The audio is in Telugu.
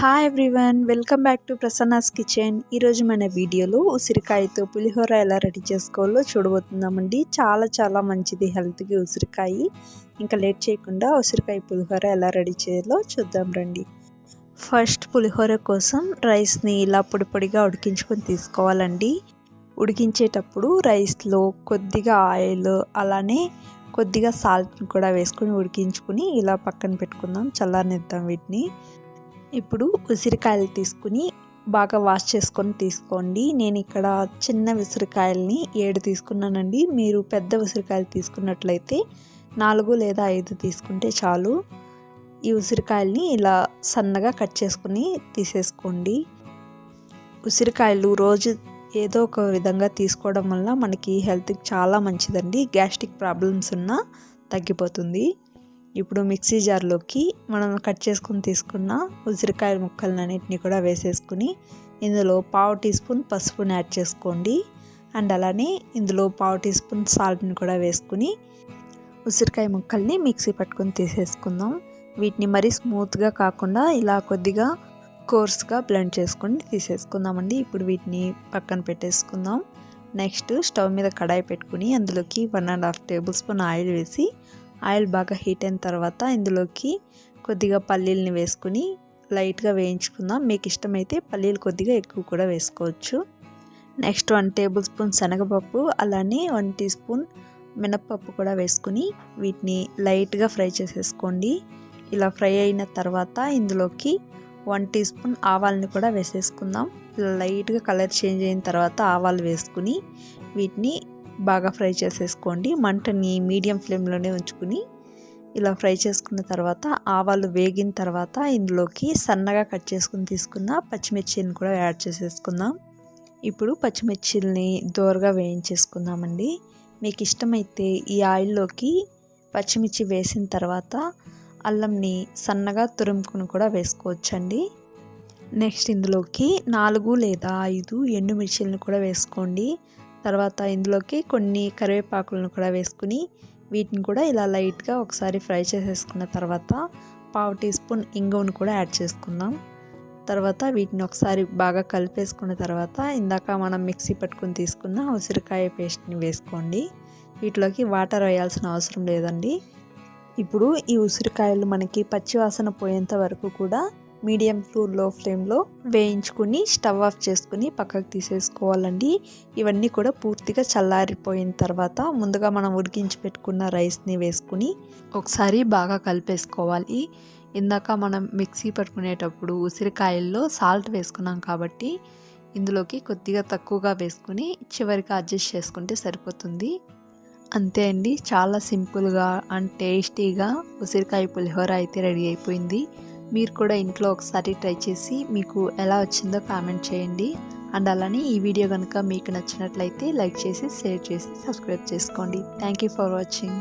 Hi everyone welcome back to Prasanna's kitchen ఈరోజు మన వీడియోలో ఉసిరికాయతో పులిహోర ఎలా రెడీ చేసుకోవాలో చూడబోతున్నామండి. చాలా చాలా మంచిది హెల్త్కి ఉసిరికాయ. ఇంకా లేట్ చేయకుండా ఉసిరికాయ పులిహోర ఎలా రెడీ చేయాలో చూద్దాం రండి. ఫస్ట్ పులిహోర కోసం రైస్ని ఇలా పొడి పొడిగా ఉడికించుకొని తీసుకోవాలండి. ఉడికించేటప్పుడు రైస్లో కొద్దిగా ఆయిల్ అలానే కొద్దిగా సాల్ట్ని కూడా వేసుకొని ఉడికించుకుని ఇలా పక్కన పెట్టుకుందాం చల్లారనిద్దాం వీటిని. ఇప్పుడు ఉసిరికాయలు తీసుకుని బాగా వాష్ చేసుకొని తీసుకోండి. నేను ఇక్కడ చిన్న ఉసిరికాయల్ని ఏడు తీసుకున్నానండి. మీరు పెద్ద ఉసిరికాయలు తీసుకున్నట్లయితే నాలుగు లేదా ఐదు తీసుకుంటే చాలు. ఈ ఉసిరికాయల్ని ఇలా సన్నగా కట్ చేసుకుని తీసేసుకోండి. ఉసిరికాయలు రోజు ఏదో ఒక విధంగా తీసుకోవడం వల్ల మనకి హెల్త్కి చాలా మంచిదండి. గ్యాస్ట్రిక్ ప్రాబ్లమ్స్ ఉన్నా తగ్గిపోతుంది. ఇప్పుడు మిక్సీ జార్లోకి మనం కట్ చేసుకుని తీసుకున్న ఉసిరికాయ ముక్కలన్నింటినీ కూడా వేసేసుకుని ఇందులో పావు టీ స్పూన్ పసుపుని యాడ్ చేసుకోండి. అండ్ అలానే ఇందులో పావు టీ స్పూన్ సాల్ట్ని కూడా వేసుకుని ఉసిరికాయ ముక్కల్ని మిక్సీ పట్టుకొని తీసేసుకుందాం. వీటిని మరీ స్మూత్గా కాకుండా ఇలా కొద్దిగా కోర్స్గా బ్లెండ్ చేసుకొని తీసేసుకుందామండి. ఇప్పుడు వీటిని పక్కన పెట్టేసుకుందాం. నెక్స్ట్ స్టవ్ మీద కడాయి పెట్టుకుని అందులోకి one and half tablespoon oil వేసి ఆయిల్ బాగా హీట్ అయిన తర్వాత ఇందులోకి కొద్దిగా పల్లీలని వేసుకుని లైట్గా వేయించుకుందాం. మీకు ఇష్టమైతే పల్లీలు కొద్దిగా ఎక్కువ కూడా వేసుకోవచ్చు. నెక్స్ట్ వన్ టేబుల్ స్పూన్ శనగపప్పు అలానే వన్ టీ స్పూన్ మినప్పప్పు కూడా వేసుకుని వీటిని లైట్గా ఫ్రై చేసేసుకోండి. ఇలా ఫ్రై అయిన తర్వాత ఇందులోకి వన్ టీ స్పూన్ ఆవాలని కూడా వేసేసుకుందాం. ఇలా లైట్గా కలర్ చేంజ్ అయిన తర్వాత ఆవాలు వేసుకుని వీటిని బాగా ఫ్రై చేసేసుకోండి. మంటని మీడియం ఫ్లేమ్లోనే ఉంచుకుని ఇలా ఫ్రై చేసుకున్న తర్వాత ఆవాలు వేగిన తర్వాత ఇందులోకి సన్నగా కట్ చేసుకుని తీసుకున్న పచ్చిమిర్చిని కూడా యాడ్ చేసేసుకుందాం. ఇప్పుడు పచ్చిమిర్చిల్ని దోరగా వేయించేసుకుందామండి. మీకు ఇష్టమైతే ఈ ఆయిల్లోకి పచ్చిమిర్చి వేసిన తర్వాత అల్లంని సన్నగా తురుముకుని కూడా వేసుకోవచ్చండి. నెక్స్ట్ ఇందులోకి నాలుగు లేదా ఐదు ఎండుమిర్చిలను కూడా వేసుకోండి. తర్వాత ఇందులోకి కొన్ని కరివేపాకులను కూడా వేసుకుని వీటిని కూడా ఇలా లైట్గా ఒకసారి ఫ్రై చేసేసుకున్న తర్వాత పావు టీ స్పూన్ ఇంగువను కూడా యాడ్ చేసుకుందాం. తర్వాత వీటిని ఒకసారి బాగా కలిపేసుకున్న తర్వాత ఇందాక మనం మిక్సీ పట్టుకుని తీసుకున్న ఉసిరికాయ పేస్ట్ని వేసుకోండి. వీటిలోకి వాటర్ వేయాల్సిన అవసరం లేదండి. ఇప్పుడు ఈ ఉసిరికాయలు మనకి పచ్చివాసన పోయేంత వరకు కూడా మీడియం టు లో ఫ్లేమ్లో వేయించుకుని స్టవ్ ఆఫ్ చేసుకుని పక్కకు తీసేసుకోవాలండి. ఇవన్నీ కూడా పూర్తిగా చల్లారిపోయిన తర్వాత ముందుగా మనం ఉడికించి పెట్టుకున్న రైస్ని వేసుకుని ఒకసారి బాగా కలిపేసుకోవాలి. ఇందాక మనం మిక్సీ పట్టుకునేటప్పుడు ఉసిరికాయల్లో సాల్ట్ వేసుకున్నాం కాబట్టి ఇందులోకి కొద్దిగా తక్కువగా వేసుకుని చివరికి అడ్జస్ట్ చేసుకుంటే సరిపోతుంది. అంతే అండి. చాలా సింపుల్గా అండ్ టేస్టీగా ఉసిరికాయ పులిహోర అయితే రెడీ అయిపోయింది. మీరు కూడా ఇంట్లో ఒకసారి ట్రై చేసి మీకు ఎలా వచ్చిందో కామెంట్ చేయండి. అండ్ అలానే ఈ వీడియో కనుక మీకు నచ్చినట్లయితే లైక్ చేసి షేర్ చేసి సబ్స్క్రైబ్ చేసుకోండి. Thank you for watching